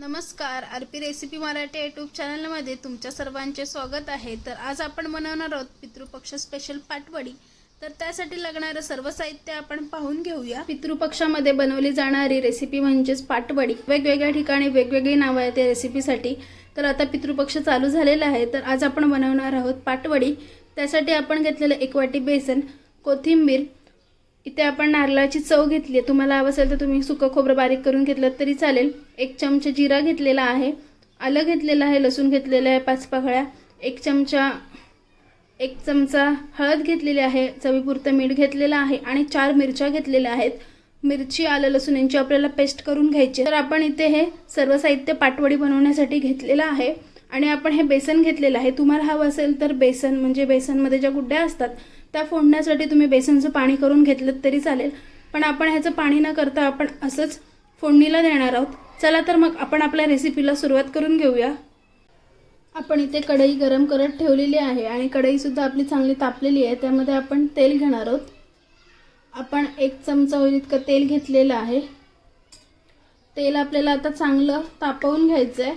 नमस्कार R P recipe Marathi YouTube चॅनलमध्ये तुमच्या सर्वांचे स्वागत आहे. तर आज आपण बनवणार आहोत पितृपक्ष स्पेशल पाटवडी. तर त्यासाठी लागणारं सर्व साहित्य आपण पाहून घेऊया. पितृपक्षामध्ये बनवली जाणारी रेसिपी म्हणजेच पाटवडी. वेगवेगळ्या ठिकाणी वेगवेगळी नावं आहेत या रेसिपीसाठी तर आता पितृपक्ष चालू झालेला आहे. तर आज आपण बनवणार आहोत पाटवडी. त्यासाठी आपण घेतलेलं एक वाटी बेसन कोथिंबीर इथे आपण नारळाची चव घेतली आहे तुम्हाला हवं असेल तर तुम्ही सुकं खोबरं बारीक करून घेतलं तरी चालेल. एक चमचा जिरा घेतलेला आहे आलं घेतलेलं आहे लसूण घेतलेलं आहे पाच पाकळ्या. एक चमचा एक चमचा हळद घेतलेली आहे चवीपुरतं मीठ घेतलेलं आहे आणि चार मिरच्या घेतलेल्या आहेत. मिरची आलं लसूण यांची आपल्याला पेस्ट करून घ्यायची तर आपण इथे हे सर्व साहित्य पाटवडी बनवण्यासाठी घेतलेलं आहे आणि आपण हे बेसन घेतलेलं आहे. तुम्हाला हवं असेल तर बेसन म्हणजे बेसनमध्ये ज्या गुड्ड्या असतात त्या फोडण्यासाठी तुम्ही बेसनचं पाणी करून घेतलं तरी चालेल. पण आपण ह्याचं पाणी न करता आपण असंच फोडणीला देणार आहोत. चला तर मग आपण आपल्या रेसिपीला सुरुवात करून घेऊया. आपण इथे कढई गरम करत ठेवलेली आहे आणि कढईसुद्धा आपली चांगली तापलेली आहे. त्यामध्ये आपण तेल घेणार आहोत. आपण एक चमचा होईल इतकं तेल घेतलेलं आहे. तेल आपल्याला आता चांगलं तापवून घ्यायचं आहे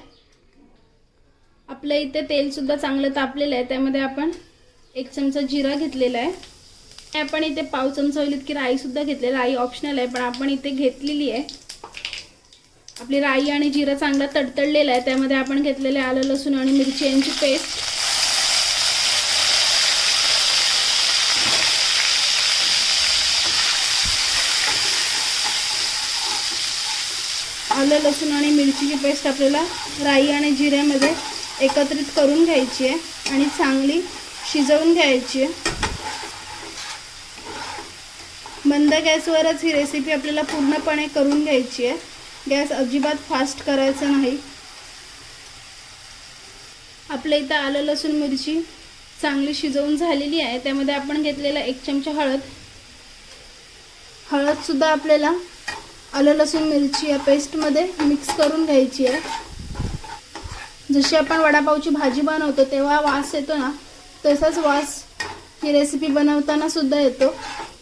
आपल्या इथे तेलसुद्धा चांगलं तापलेलं आहे. त्यामध्ये आपण एक चमचा जिरा घेतलेला आहे. आपण इथे पाव चमचा होईल इतकी राईसुद्धा घेतलेली राई ऑप्शनल आहे पण आपण इथे घेतलेली आहे. आपली राई आणि जिरा चांगला तडतडलेला आहे. त्यामध्ये आपण घेतलेले आलं लसूण आणि मिरची यांची पेस्ट आलं लसूण आणि मिरचीची पेस्ट आपल्याला राई आणि जिऱ्यामध्ये एकत्रित करून घ्यायची आहे. आणि चांगली शिजवून घ्यायची. आहे मंद गॅसवरच ही रेसिपी आपल्याला पूर्णपणे करून घ्यायची आहे. गॅस अजिबात फास्ट करायचा नाही. आपल्या इथं आलं लसूण मिरची चांगली शिजवून झालेली आहे. त्यामध्ये आपण घेतलेला एक चमचा हळद. हळदसुद्धा आपल्याला आलं लसूण मिरची या पेस्टमध्ये मिक्स करून घ्यायची आहे. जशी आपण वडापावची भाजी बनवतो तेव्हा वास येतो ना तसाच वास ही रेसिपी बनवताना सुद्धा येतो.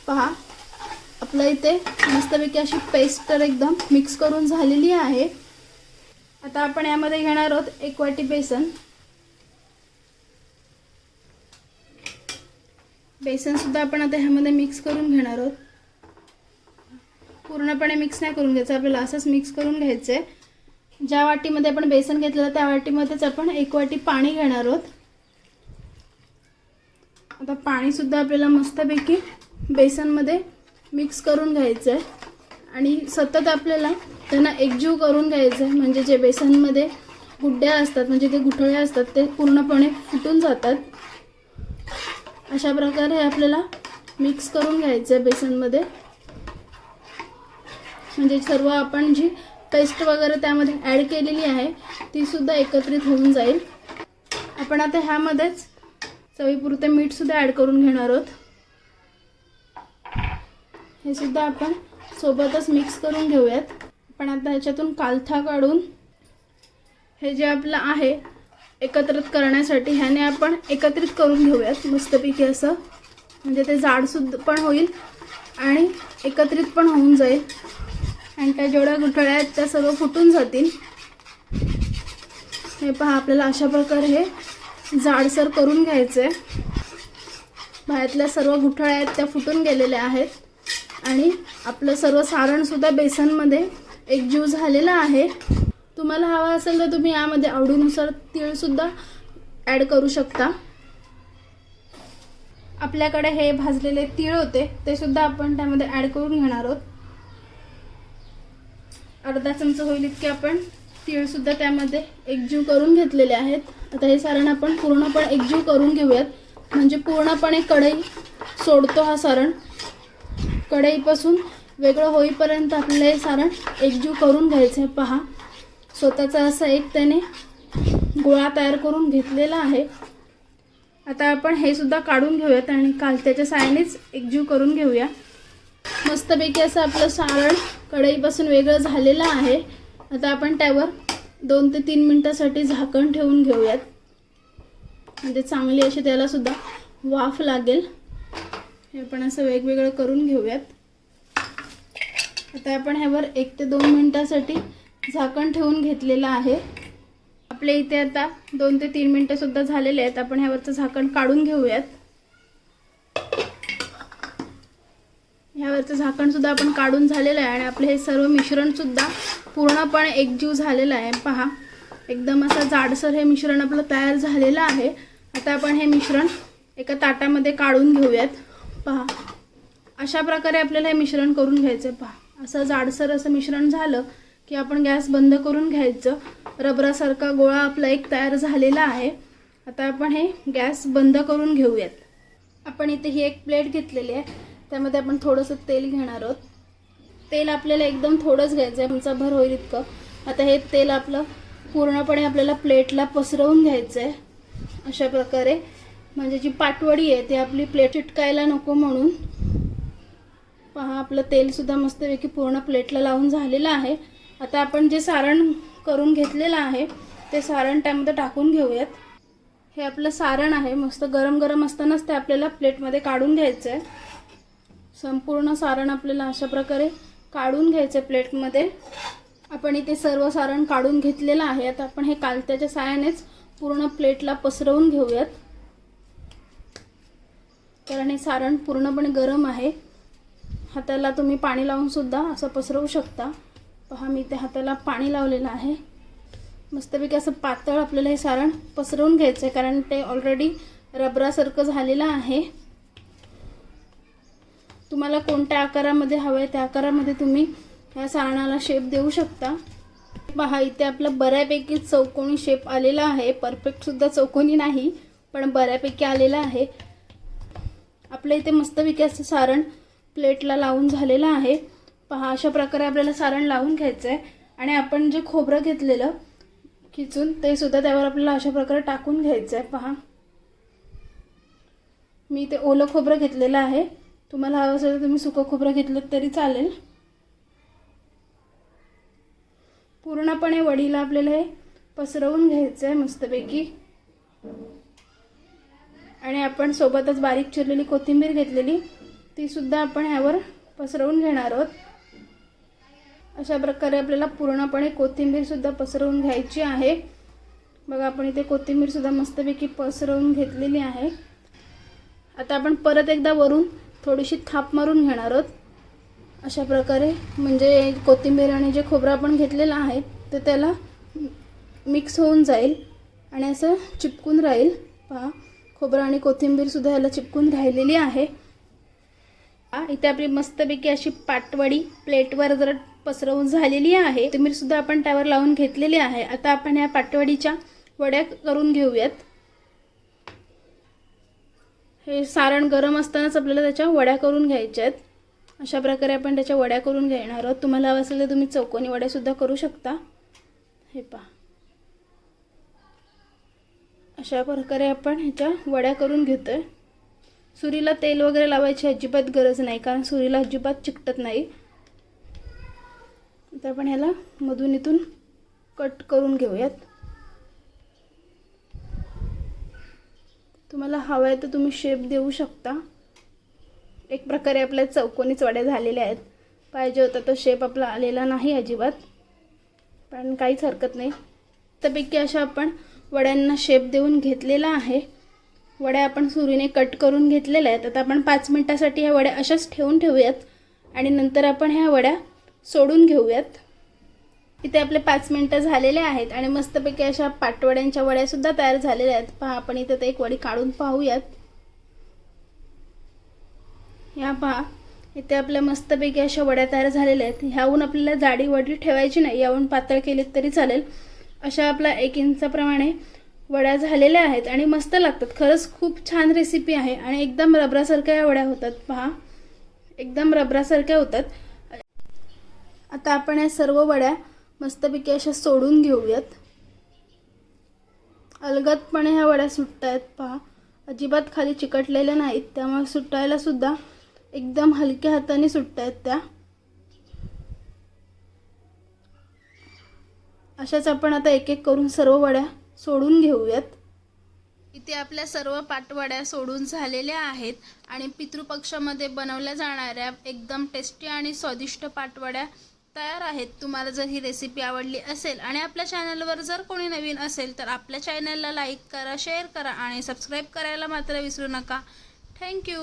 पहा आपल्या इथे मस्तपैकी अशी पेस्ट तर एकदम मिक्स करून झालेली आहे. आता आपण यामध्ये घेणार आहोत एक वाटी बेसन. बेसन सुद्धा आपण आता ह्यामध्ये मिक्स करून घेणार आहोत. पूर्णपणे मिक्स नाही करून घ्यायचं आपल्याला असंच मिक्स करून घ्यायचं आहे ज्या वाटीमध्ये आपण बेसन घेतलेलं त्या वाटीमध्येच आपण एक वाटी पाणी घेणार आहोत. आता पाणीसुद्धा आपल्याला मस्तपैकी बेसनमध्ये मिक्स करून घ्यायचं आहे आणि सतत आपल्याला त्यांना एकजीव करून घ्यायचं आहे म्हणजे जे बेसनमध्ये गुड्ड्या असतात म्हणजे ते गुठळे असतात ते पूर्णपणे फुटून जातात. अशा प्रकारे आपल्याला मिक्स करून घ्यायचं आहे बेसनमध्ये. म्हणजे सर्व आपण जी पेस्ट वगैरे त्यामध्ये ॲड केलेली आहे तीसुद्धा एकत्रित होऊन जाईल. आपण आता ह्यामध्येच चवीपुरते मीठसुद्धा ॲड करून घेणार आहोत. हे सुद्धा आपण सोबतच मिक्स करून घेऊयात. आपण आता ह्याच्यातून कालथा काढून हे जे आपलं आहे एकत्रित करण्यासाठी ह्याने आपण एकत्रित करून घेऊयात मस्तपैकी असं. म्हणजे ते जाडसुद्धा पण होईल आणि एकत्रित पण होऊन जाईल. आणि त्या जेवढ्या गुठळ्या आहेत त्या सर्व फुटून जातील. हे पहा आपल्याला अशा प्रकारे हे जाडसर करून घ्यायचं. आहे बाहेरल्या सर्व गुठळ्या आहेत त्या फुटून गेलेल्या आहेत. आणि आपलं सर्व सारणसुद्धा बेसनमध्ये एकजीव झालेलं आहे. तुम्हाला हवा असेल तर तुम्ही यामध्ये आवडीनुसार तीळसुद्धा ॲड करू शकता. आपल्याकडे हे भाजलेले तीळ होते ते सुद्धा आपण त्यामध्ये ॲड करून घेणार आहोत. अर्धा चमचा होईल इतके आपण. तीळसुद्धा त्यामध्ये एकजीव करून घेतलेले आहेत. आता हे सारण आपण पूर्णपणे एकजीव करून घेऊयात. म्हणजे पूर्णपणे कढई सोडतो हा सारण. कढईपासून वेगळं होईपर्यंत आपल्याला हे सारण एकजीव करून घ्यायचं आहे. पहा स्वतःचा असा एक त्याने गोळा तयार करून घेतलेला आहे. आता आपण हे सुद्धा काढून घेऊयात आणि काल त्याच्या सायनेच एकजीव करून घेऊया. मस्तपैकी असं आपलं सारण कढईपासून वेगळं झालेलं आहे. आता आपण त्यावर दोन ते तीन मिनटासाठी झाकण ठेवून घेऊयात. म्हणजे चांगली अशी त्याला सुद्धा वाफ लागेल. हे पण असं वेगवेगळं करून घेऊयात. आता आपण ह्यावर एक ते दोन मिनटासाठी झाकण ठेवून घेतलेलं आहे. आपल्या इथे आता दोन ते तीन मिनटंसुद्धा झालेले आहेत. आपण ह्यावरचं झाकण काढून घेऊयात. ह्यावरचं झाकण सुद्धा आपण काढून झालेलं आहे आणि आपलं हे सर्व मिश्रण सुद्धा पूर्णपणे एकजीव झालेलं आहे. पहा एकदम असं जाडसर हे मिश्रण आपलं तयार झालेलं आहे. आता आपण हे मिश्रण एका ताटामध्ये काढून घेऊयात. पहा अशा प्रकारे आपल्याला हे मिश्रण करून घ्यायचं पहा असं जाडसर असं मिश्रण झालं की आपण गॅस बंद करून घ्यायचं. रबरासारखा गोळा आपला एक तयार झालेला आहे. आता आपण हे गॅस बंद करून घेऊयात. आपण इथे ही एक प्लेट घेतलेली आहे. त्यामध्ये आपण थोडंसं तेल घेणार आहोत. तेल आपल्याला एकदम थोडंच घ्यायचं आहे आमचा भर होईल इतकं. आता हे तेल आपलं पूर्णपणे आपल्याला प्लेटला पसरवून घ्यायचं आहे अशा प्रकारे. म्हणजे जी पाटवडी आहे ती आपली प्लेट चिटकायला नको म्हणून. पहा आपलं तेलसुद्धा मस्तपैकी पूर्ण प्लेटला लावून झालेलं आहे. आता आपण जे सारण करून घेतलेलं आहे ते सारण त्यामध्ये टाकून घेऊयात. हे आपलं सारण आहे मस्त गरम गरम असतानाच ते आपल्याला प्लेटमध्ये काढून घ्यायचं आहे संपूर्ण सारण आपल्याला अशा प्रकारे काढून घ्यायचं प्लेटमध्ये. आपण इथे सर्व सारण काढून घेतलेलं आहे. आता आपण हे कालत्याच्या सायानेच पूर्ण प्लेटला पसरवून घेऊयात. कारण हे सारण पूर्णपणे गरम आहे. हाताला तुम्ही पाणी लावूनसुद्धा असं पसरवू शकता. पहा मी ते हाताला पाणी लावलेलं आहे. मस्तपैकी असं पातळ आपल्याला हे सारण पसरवून घ्यायचं आहे कारण ते ऑलरेडी रबरासारखं झालेलं आहे. तुम्हाला कोणत्या आकारामध्ये हवं आहे त्या आकारामध्ये तुम्ही ह्या सारणाला शेप देऊ शकता. पहा इथे आपला बऱ्यापैकी चौकोनी शेप आलेला आहे. परफेक्टसुद्धा चौकोनी नाही पण बऱ्यापैकी आलेला आहे. आपल्या इथे मस्तपैकी असं सारण प्लेटला लावून झालेलं आहे. पहा अशा प्रकारे आपल्याला सारण लावून घ्यायचं आहे आणि आपण जे खोबरं घेतलेलं खिचून ते सुद्धा त्यावर आपल्याला अशा प्रकारे टाकून घ्यायचं आहे पहा. मी ते ओलं खोबरं घेतलेलं आहे. तुम्हाला हवं असेल तर तुम्ही सुकं खोबरं घेतलं तरी चालेल. पूर्णपणे वडीला आपल्याला हे पसरवून घ्यायचं आहे मस्तपैकी. आणि आपण सोबतच बारीक चिरलेली कोथिंबीर घेतलेली तीसुद्धा आपण ह्यावर पसरवून घेणार आहोत. अशा प्रकारे आपल्याला पूर्णपणे कोथिंबीरसुद्धा पसरवून घ्यायची आहे. बघा आपण इथे कोथिंबीरसुद्धा मस्तपैकी पसरवून घेतलेली आहे. आता आपण परत एकदा वरून थोडीशी थाप मारून घेणार आहोत. अशा प्रकारे म्हणजे कोथिंबीर आणि जे खोबरं आपण घेतलेलं आहे ते त्याला मिक्स होऊन जाईल. आणि असं चिपकून राहील. पहा खोबरं आणि कोथिंबीरसुद्धा याला चिपकून राहिलेली आहे. इथे आपली मस्तपैकी अशी पाटवडी प्लेटवर जर पसरवून झालेली आहे. कोथिंबीरसुद्धा आपण त्यावर लावून घेतलेली आहे. आता आपण या पाटवडीच्या वड्या करून घेऊयात. हे सारण गरम असतानाच आपल्याला त्याच्या वड्या करून घ्यायच्या आहेत. अशा प्रकारे आपण त्याच्या वड्या करून घेणार आहोत. तुम्हाला हवं असेल तर तुम्ही चौकोनी वड्यासुद्धा करू शकता. हे पहा. अशा प्रकारे आपण ह्याच्या वड्या करून घेतोय. सुरीला तेल वगैरे लावायची अजिबात गरज नाही कारण सुरीला अजिबात चिकटत नाही. तर आपण ह्याला मधून इथून कट करून घेऊयात. तुम्हाला हवं आहे तर तुम्ही शेप देऊ शकता. एक प्रकारे आपल्या चौकोनीच वड्या झालेल्या आहेत. पाहिजे होता तो शेप आपला आलेला नाही अजिबात. पण काहीच हरकत नाही. त्यापैकी अशा आपण वड्यांना शेप देऊन घेतलेला आहे. वड्या आपण सुरीने कट करून घेतलेल्या आहेत. आता आपण पाच मिनटासाठी ह्या वड्या अशाच ठेवून ठेवूयात. आणि नंतर आपण ह्या वड्या सोडून घेऊयात. इथे आपले पाच मिनटं झालेले आहेत आणि मस्तपैकी अशा पाटवड्यांच्या वड्यासुद्धा तयार झालेल्या आहेत. पहा आपण इथे तर एक वडी काढून पाहूयात. या पहा इथे आपल्या मस्तपैकी अशा वड्या तयार झालेल्या आहेत. ह्याहून आपल्याला जाडी वडी ठेवायची नाही याहून पातळ केलीत तरी चालेल. अशा आपल्या एक इंचाप्रमाणे वड्या झालेल्या आहेत आणि मस्त लागतात. खरंच खूप छान रेसिपी आहे आणि एकदम रबरासारख्या या वड्या होतात. पहा एकदम रबरासारख्या होतात. आता आपण या सर्व वड्या मस्तपैकी अशा सोडून घेऊयात. अलगदपणे ह्या वड्या सुटत आहेत पहा. अजिबात खाली चिकटलेल्या नाहीत. त्यामुळे सुटायला सुद्धा एकदम हलक्या हाताने सुटत आहेत त्या. अशाच आपण आता एक एक करून सर्व वड्या सोडून घेऊयात. इथे आपल्या सर्व पाटवड्या सोडून झालेल्या आहेत आणि पितृपक्षामध्ये बनवल्या जाणाऱ्या एकदम टेस्टी आणि स्वादिष्ट पाटवड्या तयार आहेत. तुम्हाला जर ही रेसिपी आवडली असेल आणि आपल्या चॅनलवर जर कोणी नवीन असेल तर आपल्या चॅनलला लाईक करा शेअर करा आणि सबस्क्राईब करायला मात्र विसरू नका. थँक्यू